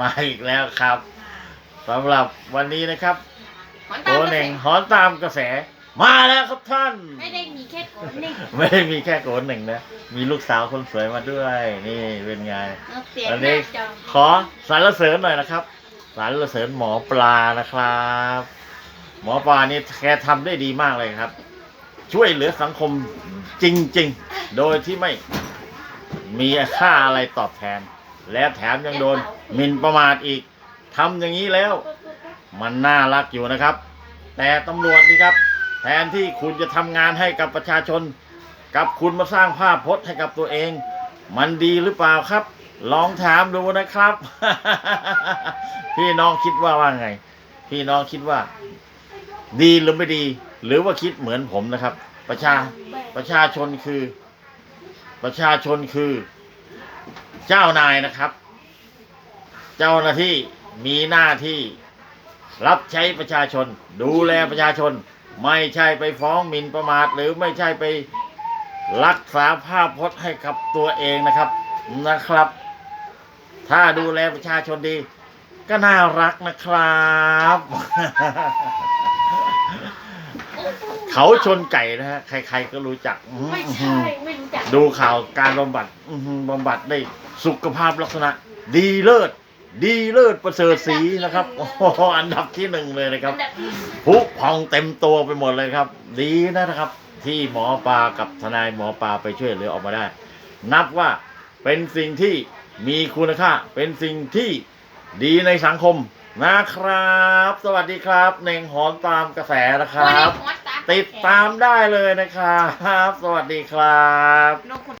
มาอีกแล้วครับสำหรับวันนี้นะครับมันโกตามกระเน่แสงหอนตามกระแส มาแล้วครับท่าน ไม่ได้มีแค่โกนนิ่งไม่ได้มีแค่โกนหนึ่งนะมีลูกสาวคนสวยมาด้วย นี่เป็นไงเอาเสียงวันหนี้น้าจอขอสรรเสริญหน่อยนะครับสรรเสริญหมอปลานะครับ หมอปลานี่แกทำได้ดีมากเลยครับ ช่วยเหลือสังคมจริง ๆ โดยที่ไม่ มีค่าอะไรตอบแทน และแถมยังโดนหมิ่นประมาทอีกทำอย่างนี้แล้ว มันน่ารักอยู่นะครับ แต่ตำรวจนี่ครับ แทนที่คุณจะทำงานให้กับประชาชน กับคุณมาสร้างภาพพจน์ให้กับตัวเอง มันดีหรือเปล่าครับ ลองถามดูนะครับ พี่น้องคิดว่าว่าไง พี่น้องคิดว่า ดีหรือไม่ดี หรือว่าคิดเหมือนผมนะครับ ประชาประชาชนคือ ประชาชนคือเจ้านายนะครับ เจ้าหน้าที่มีหน้าที่รับใช้ประชาชน ดูแลประชาชน ไม่ใช่ไปฟ้องหมิ่นประมาท หรือไม่ใช่ไปรักษาภาพพจน์ให้กับตัวเองนะครับนะครับ ถ้าดูแลประชาชนดี ก็น่ารักนะครับ เขาชนไก่นะฮะ ใคร ๆก็รู้จักอื้อไม่หืใช่อไม่รู้จักดูข่าวการบำบัดอื้อหือบำบัดได้สุขภาพลักษณะ ดีเลิศ ดีเลิศประเสริฐสีนะครับโอ้โหอันดับที่หนึ่งเลยนะครับ อันดับที่ผุพองเต็มตัวไปหมดเลยครับ ดีนะครับ ที่หมอปลากับทนายหมอปลาไปช่วยเหลือออกมาได้ นับว่าเป็นสิ่งที่มีคุณค่า เป็นสิ่งที่ดีในสังคม นะครับ สวัสดีครับเน่งหอนตามกระแสนะควันรันี้บหัวตาติดตามได้เลยนะครับ สวัสดีครับนก